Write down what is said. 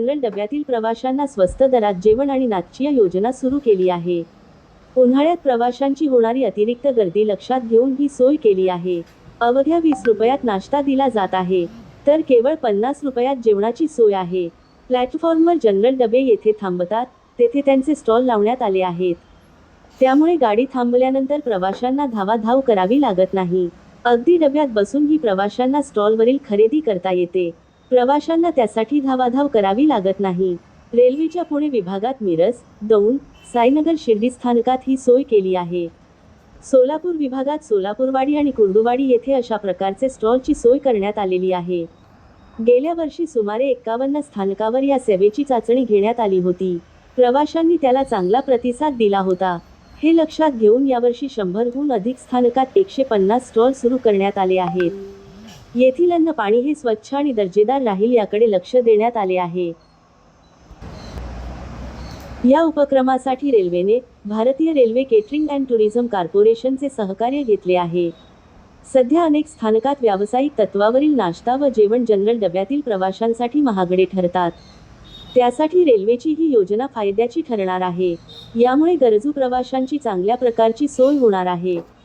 General डब्यातील प्रवाशांना स्वस्त दरात जेवण आणि नाचची योजना सुरू केली आहे. उन्हाळ्यात प्रवाशांची होणारी अतिरिक्त गर्दी लक्षात घेऊन ही सोय केली आहे. अवघ्या वीस रुपयात नाश्ता दिला जात आहे. तर केवळ पन्नास रुपयात जेवणाची सोय आहे. प्लॅटफॉर्मवर जनरल डबे येथे थांबतात तेथे त्यांचे स्टॉल लावण्यात आले आहेत. त्यामुळे गाडी थांबल्यानंतर प्रवाशांना धावाधाव करावी लागत नाही. अगदी डब्यात बसून ही प्रवाशांना स्टॉलवरील खरेदी करता येते. प्रवाशांना त्यासाठी धावाधाव करावी लागत नाही. रेल्वेच्या पुणे विभागात मिरज दौंड साईनगर शिर्डी स्थानकात ही सोय केली आहे. सोलापूर विभागात सोलापूरवाडी आणि कुर्डुवाडी येथे अशा प्रकारचे स्टॉलची सोय करण्यात आलेली आहे. गेल्या वर्षी सुमारे एक्कावन्न स्थानकावर या सेवेची चाचणी घेण्यात आली होती. प्रवाशांनी त्याला चांगला प्रतिसाद दिला होता. हे लक्षात घेऊन यावर्षी शंभरहून अधिक स्थानकात एकशे पन्नास स्टॉल सुरू करण्यात आले आहेत. येथील अन्न पाणी हे स्वच्छ आणि दर्जेदार राहील याकडे लक्ष देण्यात आले आहे. या उपक्रमासाठी रेल्वेने भारतीय रेल्वे केटरिंग अँड टुरिझम कॉर्पोरेशनचे सहकार्य घेतले आहे. सध्या अनेक स्थानकात व्यावसायिक तत्वावरील नाश्ता व जेवण जनरल डब्यातील प्रवाशांसाठी महागडे ठरतात. त्यासाठी रेल्वेची ही योजना फायद्याची ठरणार आहे. यामुळे गरजू प्रवाशांची चांगल्या प्रकारची सोय होणार आहे.